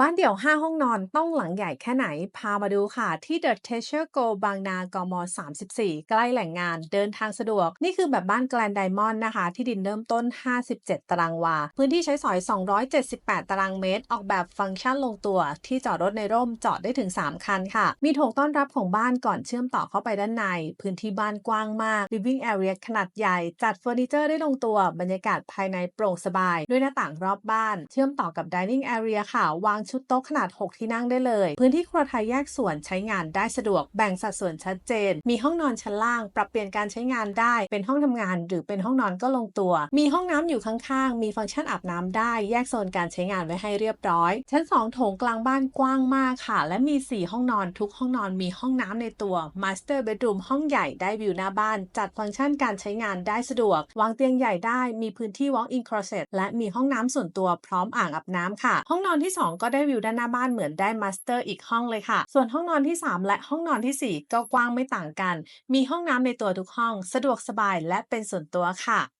บ้านเดี่ยว 5 ห้องนอนต้องหลังใหญ่แค่ไหน พามาดูค่ะ ที่ The Treasure Go บางนากม 34 ใกล้แหล่งงานเดินทางสะดวก นี่คือแบบบ้านแกลนไดมอนด์นะคะ ที่ดินเริ่มต้น 57 ตารางวา พื้นที่ใช้สอย 278 ตารางเมตร ออกแบบฟังก์ชันลงตัว ที่จอดรถในร่มจอดได้ถึง 3 คันค่ะ มีโถงต้อนรับของบ้านก่อนเชื่อมต่อเข้าไปด้านใน พื้นที่บ้านกว้างมาก Living Area ขนาดใหญ่ จัดเฟอร์นิเจอร์ได้ลงตัว บรรยากาศภายในโปร่งสบาย ด้วยหน้าต่างรอบบ้าน เชื่อมต่อกับ Dining Area ค่ะวางชุดโต๊ะขนาด 6 ที่นั่งได้เลย พื้นที่ครัวไทยแยกส่วนใช้งานได้สะดวก แบ่งสัดส่วนชัดเจน มีห้องนอนชั้นล่าง ปรับเปลี่ยนการใช้งานได้ เป็นห้องทำงาน หรือเป็นห้องนอนก็ลงตัว มีห้องน้ำอยู่ข้างๆ มีฟังก์ชันอาบน้ำได้ แยกโซนการใช้งานไว้ให้เรียบร้อย ชั้น 2 โถงกลางบ้านกว้างมากค่ะ และมี 4 ห้องนอน ทุกห้องนอนมีห้องน้ำในตัว Master Bedroom ห้องใหญ่ได้วิวหน้าบ้าน จัดฟังก์ชันการใช้งานได้สะดวก วางเตียงใหญ่ได้ มีพื้นที่ Walk-in closet และมีห้องน้ำส่วนตัวพร้อมอ่างอาบน้ำค่ะ ห้องนอนที่ 2 ก็ได้วิวด้านหน้าบ้านเหมือนได้มาสเตอร์อีกห้องเลยค่ะ ส่วนห้องนอนที่ 3 และห้องนอนทีสี่4 ก็กว้างไม่ต่างกัน มีห้องน้ำในตัวทุกห้อง สะดวกสบายและเป็นส่วนตัวค่ะ